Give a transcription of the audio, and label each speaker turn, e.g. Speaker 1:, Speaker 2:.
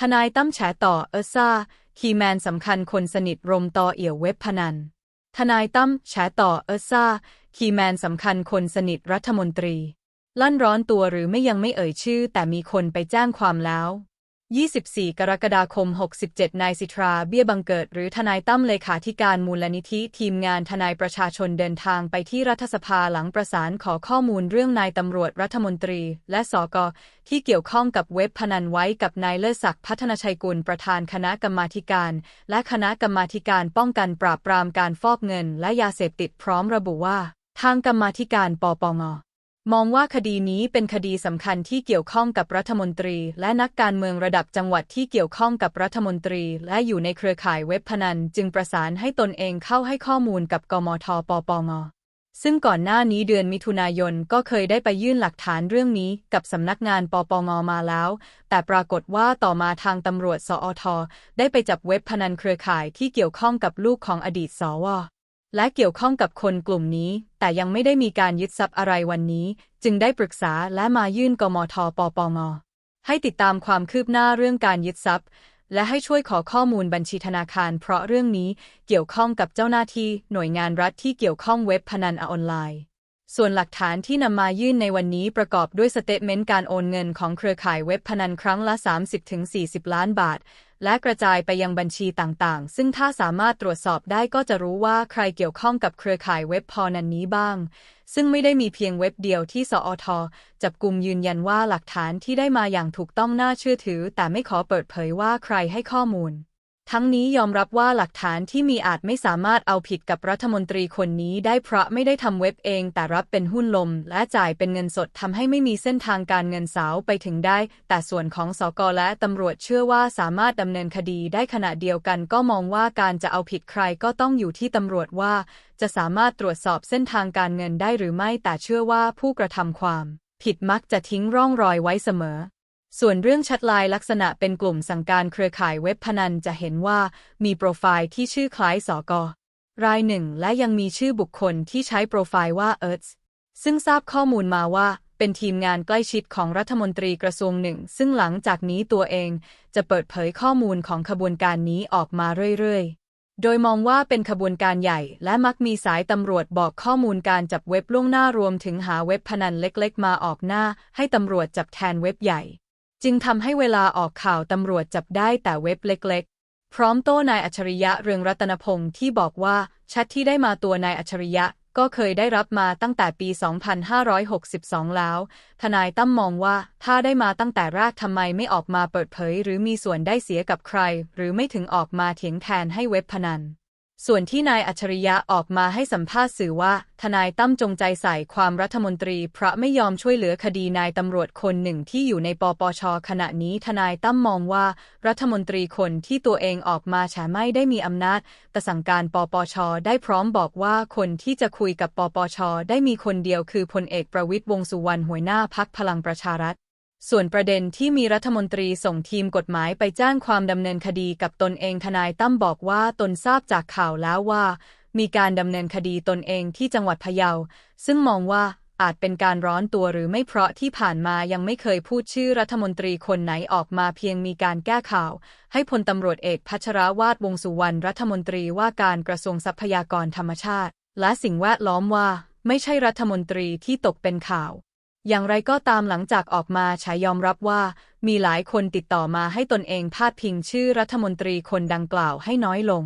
Speaker 1: ทนายตั้มแฉต่อเออซ่า คีแมนสำคัญคนสนิทรมต่อเอี่ยวเว็บพนัน ทนายตั้มแฉต่อเออซ่า คีแมนสำคัญคนสนิทรัฐมนตรี ลั่นร้อนตัวหรือไม่ยังไม่เอ่ยชื่อ แต่มีคนไปแจ้งความแล้ว 24 กรกฎาคม 67 นายสิทรา เบี้ยบังเกิด หรือทนายตั้มเลขาธิการมูลนิธิ ทีมงานทนายประชาชนเดินทางไปที่รัฐสภาหลังประสานขอข้อมูลเรื่องนายตำรวจรัฐมนตรี และสกที่เกี่ยวข้องกับเว็บพนันไว้กับนายเลิศศักดิ์พัฒนชัยกุลประธานคณะกรรมาการ และคณะกรรมาการป้องกันปราบปรามการฟอกเงิน และยาเสพติดพร้อมระบุว่า ทางกรรมาการปปง มองว่าคดีนี้เป็นคดีสำคัญที่เกี่ยวข้องกับรัฐมนตรี และนักการเมืองระดับจังหวัดที่เกี่ยวข้องกับรัฐมนตรี และอยู่ในเครือข่ายเว็บพนัน จึงประสานให้ตนเองเข้าให้ข้อมูลกับกมทปปงซึ่งก่อนหน้านี้เดือนมิถุนายนก็เคยได้ไปยื่นหลักฐานเรื่องนี้กับสำนักงานปปงมาแล้ว แต่ปรากฏว่าต่อมาทางตำรวจสอทได้ไปจับเว็บพนันเครือข่ายที่เกี่ยวข้องกับลูกของอดีตสว และเกี่ยวข้องกับคนกลุ่มนี้ แต่ยังไม่ได้มีการยึดทรัพย์อะไรวันนี้ จึงได้ปรึกษาและมายื่นกมทปปงให้ติดตามความคืบหน้าเรื่องการยึดทรัพย์ และให้ช่วยขอข้อมูลบัญชีธนาคาร เพราะเรื่องนี้เกี่ยวข้องกับเจ้าหน้าที่หน่วยงานรัฐที่เกี่ยวข้องเว็บพนันออนไลน์ ส่วนหลักฐานที่นำมายื่นในวันนี้ประกอบด้วยสเตทเมนต์การโอนเงินของเครือข่ายเว็บพนันครั้งละ 30-40 ล้านบาท และกระจายไปยังบัญชีต่างๆ ซึ่งถ้าสามารถตรวจสอบได้ก็จะรู้ว่าใครเกี่ยวข้องกับเครือข่ายเว็บพอนันนี้บ้าง ซึ่งไม่ได้มีเพียงเว็บเดียวที่สอทจับกลุ่มยืนยันว่าหลักฐานที่ได้มาอย่างถูกต้องน่าเชื่อถือ แต่ไม่ขอเปิดเผยว่าใครให้ข้อมูล ทั้งนี้ยอมรับว่าหลักฐานที่มีอาจไม่สามารถเอาผิดกับรัฐมนตรีคนนี้ได้เพราะไม่ได้ทำเว็บเอง แต่รับเป็นหุ้นลม และจ่ายเป็นเงินสดทำให้ไม่มีเส้นทางการเงินสาวไปถึงได้ แต่ส่วนของสกและตำรวจเชื่อว่าสามารถดำเนินคดีได้ขณะเดียวกันก็มองว่าการจะเอาผิดใครก็ต้องอยู่ที่ตำรวจว่า จะสามารถตรวจสอบเส้นทางการเงินได้หรือไม่แต่เชื่อว่าผู้กระทำความ ผิดมักจะทิ้งร่องรอยไว้เสมอ ส่วนเรื่องชัดลายลักษณะเป็นกลุ่มสั่งการเครือข่ายเว็บพนันจะเห็นว่ามีโปรไฟล์ที่ชื่อคล้ายสอกอรายหนึ่ง และยังมีชื่อบุคคลที่ใช้โปรไฟล์ว่าเอิร์ธซึ่งทราบข้อมูลมาว่าเป็นทีมงานใกล้ชิดของรัฐมนตรีกระทรวงหนึ่ง ซึ่งหลังจากนี้ตัวเองจะเปิดเผยข้อมูลของขบวนการนี้ออกมาเรื่อยๆ โดยมองว่าเป็นขบวนการใหญ่ และมักมีสายตำรวจบอกข้อมูลการจับเว็บล่วงหน้ารวมถึงหาเว็บพนันเล็กๆ มาออกหน้า ให้ตำรวจจับแทนเว็บใหญ่ จึงทำให้เวลาออกข่าวตำรวจจับได้แต่เว็บเล็ก ๆ พร้อมโต้นายอัจฉริยะเรืองรัตนพงศ์ที่บอกว่าแชทที่ได้มาตัวนายอัจฉริยะก็เคยได้รับมาตั้งแต่ปี 2562 แล้ว ทนายตั้มมองว่าถ้าได้มาตั้งแต่แรกทำไมไม่ออกมาเปิดเผย หรือมีส่วนได้เสียกับใคร หรือไม่ถึงออกมาเถียงแทนให้เว็บพนัน ส่วนที่นายอัจฉริยะออกมาให้สัมภาษณ์สื่อว่า ทนายตั้มจงใจใส่ความรัฐมนตรีเพราะไม่ยอมช่วยเหลือคดีนายตำรวจคนหนึ่งที่อยู่ในปปช ขณะนี้ทนายตั้มมองว่า รัฐมนตรีคนที่ตัวเองออกมาแฉไม่ได้มีอำนาจ แต่สั่งการปปช ได้พร้อมบอกว่าคนที่จะคุยกับปปช ได้มีคนเดียวคือพลเอกประวิตยวงสุวรรณหัวหน้าพักพลังประชารัฐ ส่วนประเด็นที่มีรัฐมนตรีส่งทีมกฎหมายไปแจ้งความดำเนินคดีกับตนเองทนายตั้มบอกว่าตนทราบจากข่าวแล้วว่า มีการดำเนินคดีตนเองที่จังหวัดพะเยา ซึ่งมองว่าอาจเป็นการร้อนตัวหรือไม่เพราะที่ผ่านมายังไม่เคยพูดชื่อรัฐมนตรีคนไหนออกมาเพียงมีการแก้ข่าว ให้พลตำรวจเอกพัชรวาดวงสุวรรณรัฐมนตรีว่าการกระทรวงทรัพยากรธรรมชาติ และสิ่งแวดล้อมว่า ไม่ใช่รัฐมนตรีที่ตกเป็นข่าว อย่างไรก็ตามหลังจากออกมาฉายยอมรับว่า มีหลายคนติดต่อมาให้ตนเองพาดพิงชื่อรัฐมนตรีคนดังกล่าวให้น้อยลง